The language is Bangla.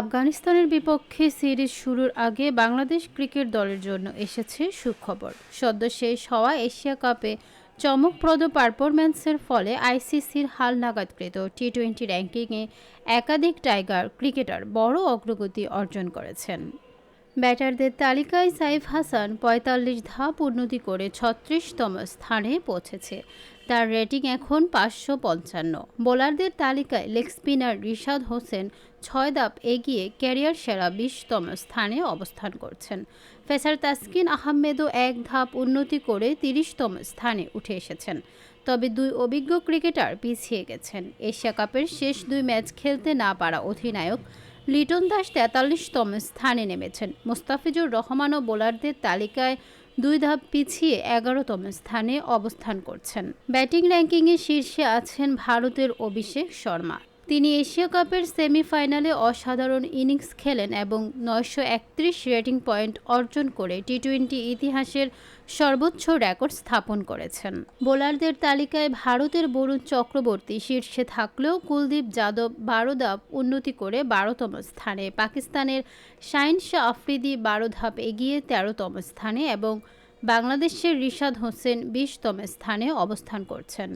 আফগানিস্তানের বিপক্ষে সিরিজ শুরুর আগে বাংলাদেশ ক্রিকেট দলের জন্য এসেছে সুখবর। সদ্য শেষ হওয়া এশিয়া কাপে চমকপ্রদ পারফরম্যান্সের ফলে আইসিসির হালনাগাদকৃত টি টোয়েন্টি র্যাঙ্কিংয়ে একাধিক টাইগার ক্রিকেটার বড় অগ্রগতি অর্জন করেছেন। ব্যাটারদের তালিকায় সাইফ হাসান পঁয়তাল্লিশ ধাপ উন্নতি করে ছত্রিশতম স্থানে পৌঁছেছে। তার রেটিং এখন পাঁচশো পঞ্চান্ন। বোলারদের তালিকায় লেগ স্পিনার রিশাদ হোসেন ছয় ধাপ এগিয়ে ক্যারিয়ার সেরা বিশতম স্থানে অবস্থান করছেন। ফেসার তাসকিন আহমেদও এক ধাপ উন্নতি করে তিরিশতম স্থানে উঠে এসেছেন। তবে দুই অভিজ্ঞ ক্রিকেটার পিছিয়ে গেছেন। এশিয়া কাপের শেষ দুই ম্যাচ খেলতে না পারা অধিনায়ক লিটন দাস তেতাল্লিশতম স্থানে নেমেছেন। মুস্তাফিজুর রহমানও বোলারদের তালিকায় দুই ধাপ পিছিয়ে এগারোতম স্থানে অবস্থান করছেন। ব্যাটিং র্যাঙ্কিংয়ে শীর্ষে আছেন ভারতের অভিষেক শর্মা। তিনি এশিয়া কাপের সেমিফাইনালে অসাধারণ ইনিংস খেলেন এবং নয়শো একত্রিশ রেটিং পয়েন্ট অর্জন করে টি টোয়েন্টি ইতিহাসের সর্বোচ্চ রেকর্ড স্থাপন করেছেন। বোলারদের তালিকায় ভারতের বরুণ চক্রবর্তী শীর্ষে থাকলেও কুলদীপ যাদব বারো ধাপ উন্নতি করে বারোতম স্থানে, পাকিস্তানের শাইন শাহ আফ্রিদি বারো ধাপ এগিয়ে তেরোতম স্থানে এবং বাংলাদেশের রিশাদ হোসেন বিশতম স্থানে অবস্থান করছেন।